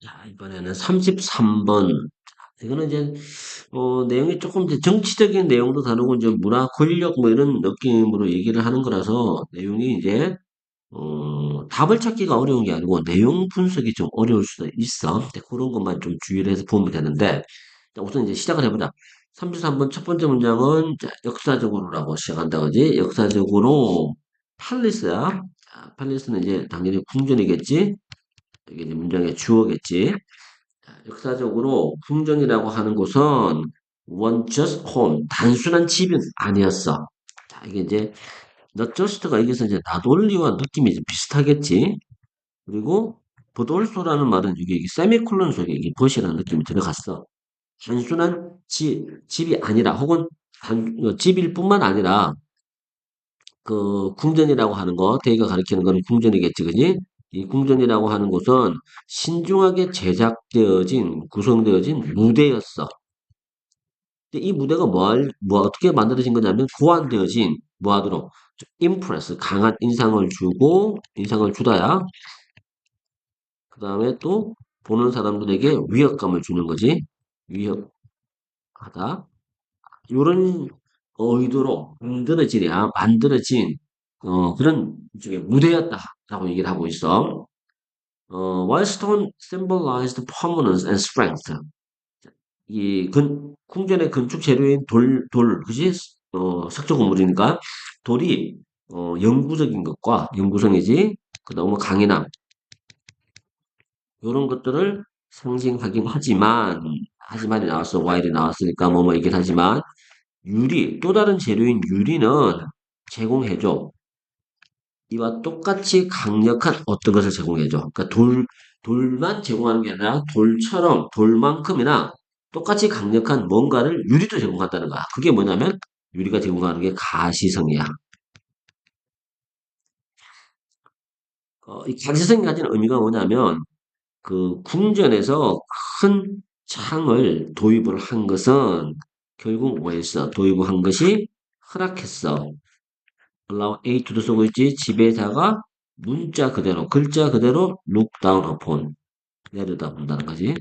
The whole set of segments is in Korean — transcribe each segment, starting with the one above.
자, 이번에는 33번. 이거는 이제, 어, 내용이 조금 이제 정치적인 내용도 다루고, 이제 문화, 권력 뭐 이런 느낌으로 얘기를 하는 거라서, 내용이 이제, 어, 답을 찾기가 어려운 게 아니고, 내용 분석이 좀 어려울 수도 있어. 그런 것만 좀 주의를 해서 보면 되는데, 자, 우선 이제 시작을 해보자. 33번 첫 번째 문장은, 자, 역사적으로라고 시작한다, 그지? 역사적으로, 팔리스야. 자, 팔리스는 이제 당연히 궁전이겠지? 이게 이제 문장의 주어겠지? 역사적으로 궁전이라고 하는 곳은 one just home, 단순한 집은 아니었어. 자, 이게 이제 not just가 여기서 이제 나돌리와 느낌이 좀 비슷하겠지. 그리고 also라는 말은 이게 세미콜론 속에 이게 but이라는 느낌이 들어갔어. 단순한 지, 집이 아니라 혹은 단, 어, 집일 뿐만 아니라 그 궁전이라고 하는 거, 대가 가리키는 거는 궁전이겠지, 그지? 이 궁전이라고 하는 곳은 신중하게 제작되어진, 구성되어진 무대였어. 근데 이 무대가 뭐, 할, 뭐 어떻게 만들어진 거냐면 고안되어진 뭐 하도록 임프레스 강한 인상을 주고 인상을 주다야. 그 다음에 또 보는 사람들에게 위협감을 주는 거지. 위협하다. 이런 의도로 만들어지냐 만들어진 어, 그런 일종의 무대였다 라고 얘기를 하고 있어. 어, while stone symbolized permanence and strength. 이 근, 궁전의 건축 재료인 돌, 돌, 그지? 어, 석조 건물이니까 돌이 어, 영구적인 것과 영구성이지. 그 다음에 강인함. 이런 것들을 상징하긴 하지만, 하지만이 나왔어. while이 나왔으니까 뭐뭐 얘기를 하지만, 유리, 또 다른 재료인 유리는 제공해줘. 이와 똑같이 강력한 어떤 것을 제공해줘. 그러니까 돌, 돌만 제공하는 게 아니라 돌처럼 돌만큼이나 똑같이 강력한 뭔가를 유리도 제공한다는 거야. 그게 뭐냐면 유리가 제공하는 게 가시성이야. 어, 이 가시성이 가진 의미가 뭐냐면 그 궁전에서 큰 창을 도입을 한 것은 결국 뭐였어? 도입을 한 것이 허락했어. Allow A to도 쓰고 있지. 지배자가 문자 그대로, 글자 그대로 look down upon 내려다 본다는 거지.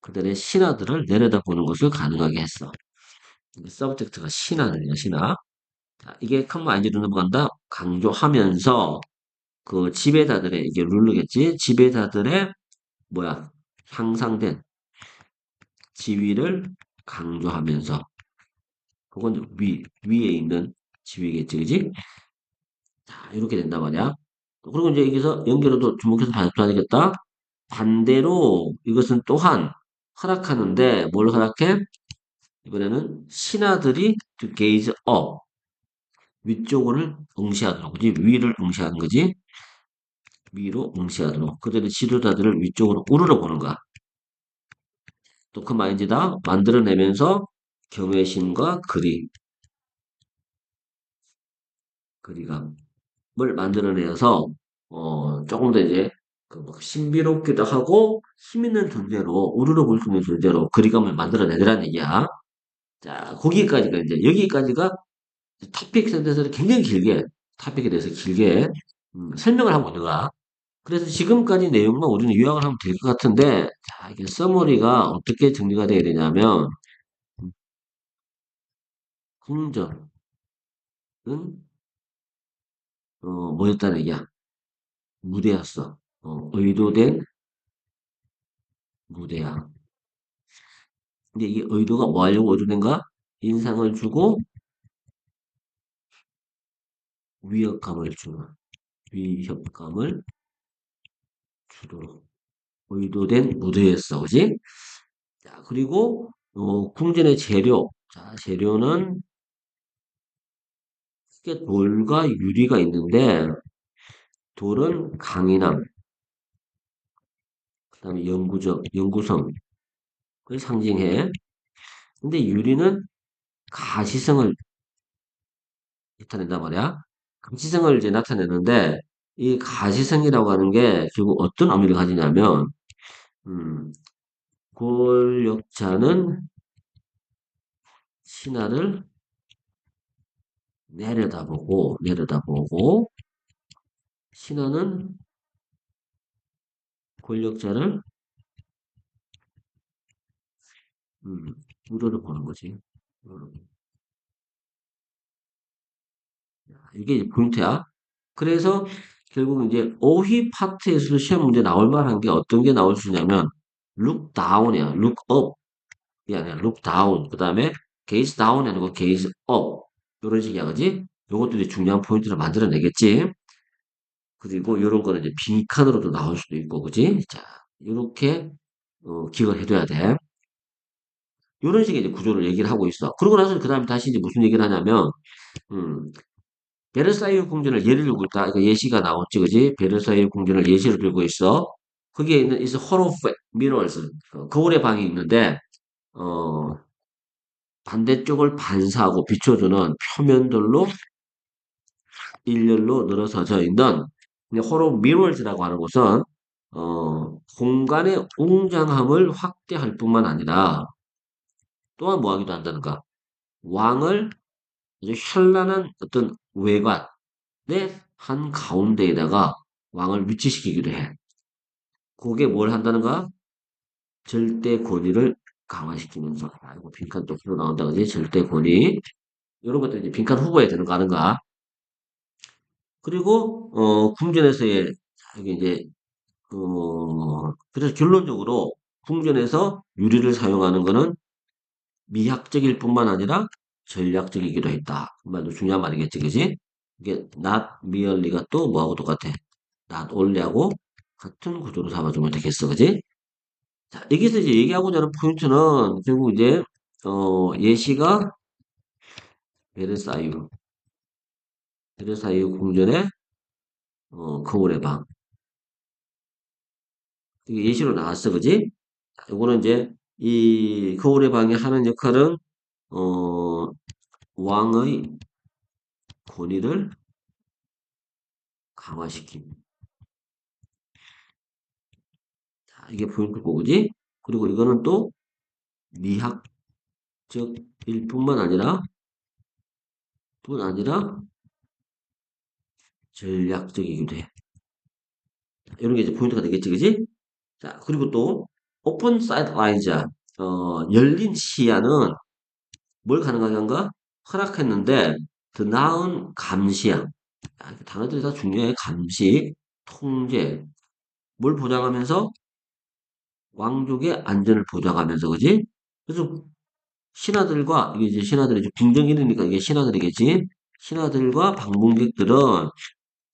그들의 신하들을 내려다 보는 것을 가능하게 했어. 서브젝트가 신하들이야, 신하. 자, 이게 컴마 아인지로 넘어간다. 강조하면서 그 지배자들의 이게 룰루겠지. 지배자들의 뭐야 향상된 지위를 강조하면서 그건 위 위에 있는 지위겠지, 그지? 자, 이렇게 된단 말이야. 그리고 이제 여기서 연결어도 주목해서 되겠다. 반대로 이것은 또한 허락하는데 뭘 허락해? 이번에는 신하들이 to gaze up. 위쪽을 응시하도록. 그지? 위를 응시하는 거지? 위로 응시하도록. 그들의 지도자들을 위쪽으로 우러러 보는 거야 또그 마인드다. 만들어내면서 경외심과 그리 그리감을 만들어내서 어 조금 더 이제 그막 신비롭기도 하고 힘 있는 존재로 우르르 볼수 있는 존재로 그리감을 만들어내더라는 얘기야. 자, 거기까지가 이제 여기까지가 토픽 센터에서 굉장히 길게 토픽에 대해서 길게 음, 설명을 하고 있는. 그래서 지금까지 내용만 우리는 요약을 하면 될 것 같은데 자, 이게 서머리가 어떻게 정리가 돼야 되냐면 음, 궁전은 어, 뭐였다는 얘기야. 무대였어. 어, 의도된 무대야. 근데 이 의도가 뭐 하려고 의도된가? 인상을 주고 위협감을 주는 위협감을 주도록 의도된 무대였어. 그지? 자, 그리고 어, 궁전의 재료. 자, 재료는 크게 돌과 유리가 있는데 돌은 강인함, 그 다음에 영구적, 영구성을 상징해. 근데 유리는 가시성을 나타낸단 말이야. 가시성을 이제 나타내는데 이 가시성이라고 하는 게 결국 어떤 의미를 가지냐면 음, 권력자는 신하를 내려다보고 내려다보고 신하는 권력자를 음, 구조를 보는 거지. 음, 이게 포인트야. 그래서 결국 이제 오희 파트에서도 시험 문제 나올 만한 게 어떤 게 나올 수 있냐면 look down이야. look up이 아니라 look. 그 다음에 gaze down이 아니고 gaze up. 이런 식이야, 그지? 요것도 이제 중요한 포인트를 만들어내겠지. 그리고 이런 거는 이제 빈칸으로도 나올 수도 있고, 그지? 자, 요렇게 어, 기억을 해둬야 돼. 이런 식의 이제 구조를 얘기를 하고 있어. 그러고 나서 그 다음에 다시 이제 무슨 얘기를 하냐면, 음, 베르사유 궁전을 예를 들고 있다. 이거 예시가 나왔지, 그지? 베르사유 궁전을 예시로 들고 있어. 거기에 있는 is hall of mirrors. 어, 거울의 방이 있는데, 어, 반대쪽을 반사하고 비춰주는 표면들로 일렬로 늘어서져 있는 of mirrors라고 하는 곳은 어, 공간의 웅장함을 확대할 뿐만 아니라 또한 뭐 하기도 한다는가? 왕을 아주 현란한 어떤 외관의 한 가운데에다가 왕을 위치시키기도 해. 그게 뭘 한다는가? 절대 권위를 강화시키면서. 아이고, 빈칸 또 풀어 나온다, 그지? 절대 권위. 이런 것도 이제 빈칸 후보에 드는 거 아는가? 그리고, 어, 궁전에서의, 여기 이제, 어, 그래서 결론적으로 궁전에서 유리를 사용하는 거는 미학적일 뿐만 아니라 전략적이기도 했다. 그 말도 중요한 말이겠지, 그지? 이게 not merely가 또 뭐하고 똑같아? not only하고 같은 구조로 잡아주면 되겠어, 그지? 자, 여기서 이제 얘기하고자 하는 포인트는 결국 이제 어, 예시가 베르사유, 베르사유 궁전의 어, 거울의 방. 이게 예시로 나왔어, 그지? 자, 요거는 이제 이 거울의 방이 하는 역할은 어, 왕의 권위를 강화시킴. 자, 이게 포인트고, 그지? 그리고 이거는 또 미학적 일 뿐만 아니라 뿐 아니라 전략적이기도 해. 이런 게 이제 포인트가 되겠지, 그지? 자, 그리고 또 open sight lines, 어, 열린 시야는 뭘 가능하게 한가? 허락했는데 더 나은 감시야. 야, 단어들이 다 중요해. 감시, 통제. 뭘 보장하면서? 왕족의 안전을 보장하면서, 그지? 그래서 신하들과, 이게 이제 신하들이 빙정이니까 이게 신하들이겠지? 신하들과 방문객들은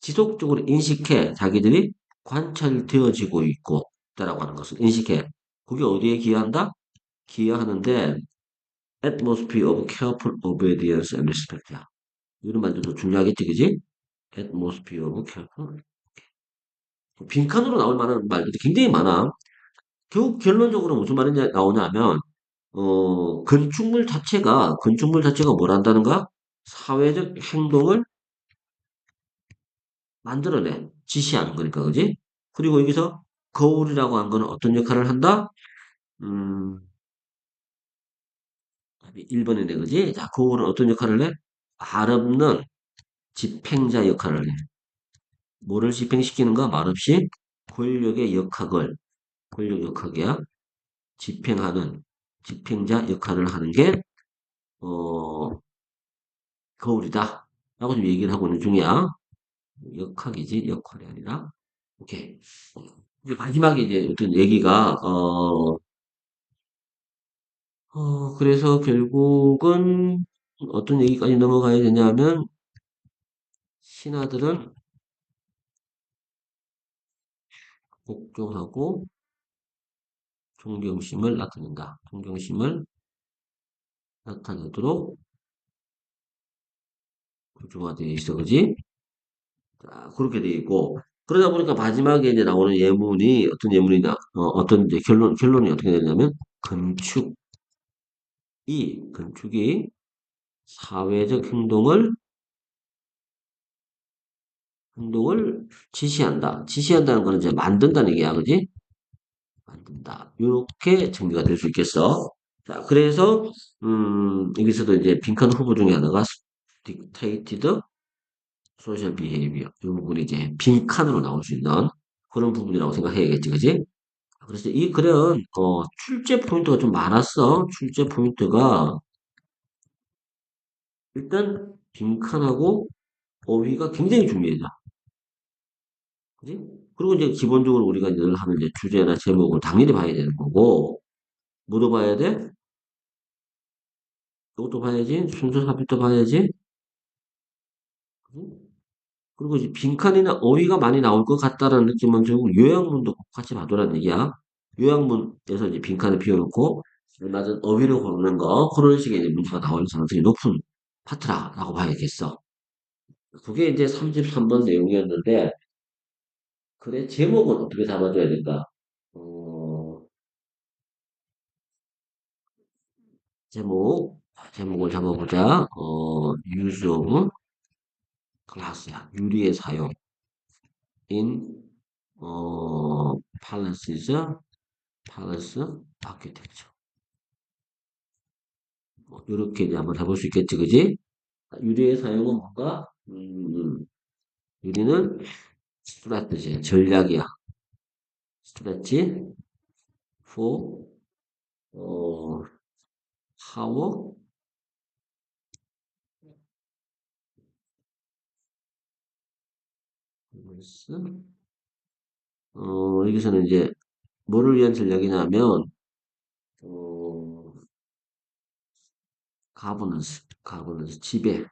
지속적으로 인식해 자기들이 관찰되어지고 있고 있다라고 하는 것을 인식해. 그게 어디에 기여한다? 기여하는데 atmosphere of careful obedience and respect야. 이런 말들도 중요하겠지, 그지? atmosphere of careful. 빈칸으로 나올 만한 말들이 굉장히 많아. 결국 결론적으로 무슨 말이 나오냐면 어, 건축물 자체가 건축물 자체가 뭘 한다는가? 사회적 행동을 만들어내, 지시하는 거니까, 그지? 그리고 여기서 거울이라고 한 거는 어떤 역할을 한다? 음, 1번이네, 그지? 자, 거울은 어떤 역할을 해? 말없는 집행자 역할을 해. 뭐를 집행시키는가? 말없이 권력의 역학을, 권력 역학이야. 집행하는, 집행자 역할을 하는 게, 어, 거울이다. 라고 좀 얘기를 하고 있는 중이야. 역학이지, 역할이 아니라. 오케이. 이제 마지막에 이제 어떤 얘기가, 어, 어, 그래서 결국은 어떤 얘기까지 넘어가야 되냐면, 신하들은 복종하고 존경심을 나타낸다. 존경심을 나타내도록 구조화되어 있어, 그지? 자, 그렇게 되어 있고, 그러다 보니까 마지막에 이제 나오는 예문이, 어떤 예문이냐, 어, 떤 이제 결론, 결론이 어떻게 되냐면, 건축. 이 건축이 사회적 행동을 행동을 지시한다. 지시한다는 거는 이제 만든다는 얘기야, 그지? 만든다. 이렇게 정리가 될 수 있겠어. 자, 그래서 음, 여기서도 이제 빈칸 후보 중에 하나가 dictated social behavior. 이 부분이 이제 빈칸으로 나올 수 있는 그런 부분이라고 생각해야겠지, 그지? 그래서 이 글은 어, 출제 포인트가 좀 많았어. 출제 포인트가 일단 빈칸하고 어휘가 굉장히 중요해져. 그지? 그리고 이제 기본적으로 우리가 늘 하는 이제 주제나 제목을 당연히 봐야 되는 거고, 뭐도 봐야 돼? 이것도 봐야지. 순서 삽입도 봐야지. 그리고 이제 빈칸이나 어휘가 많이 나올 것 같다라는 느낌은 들고 요약문도 같이 봐두라는 얘기야. 요약문에서 이제 빈칸을 비워놓고 맞은 어휘를 고르는 거 그런 식의 이제 문제가 나올 가능성이 높은 파트라라고 봐야겠어. 그게 이제 33번 내용이었는데 그래 제목은 어떻게 잡아줘야 될까? 어, 제목 제목을 잡아보자. 어, use of glass야. 유리의 사용 in 어, palaces palace architecture. 뭐 이렇게 이제 한번 해볼 수 있겠지, 그지? 유리의 사용은 뭔가 음, 유리는 스트레트지 전략이야. 스트레치 for 어, power? 어, 여기서는 이제 뭐를 위한 전략이냐면 어, 가버넌스, 가버넌스 지배,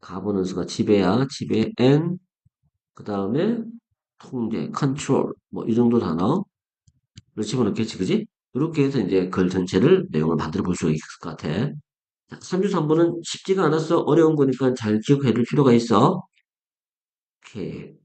가버넌스가 지배야, 지배 and 그 다음에 통제, 컨트롤 뭐 이 정도 단어를 집어넣겠지, 그지? 이렇게 해서 이제 글 전체를 내용을 만들어 볼 수가 있을 것 같아. 3주 3번은 쉽지가 않았어. 어려운 거니까 잘 기억해 둘 필요가 있어. 오케이.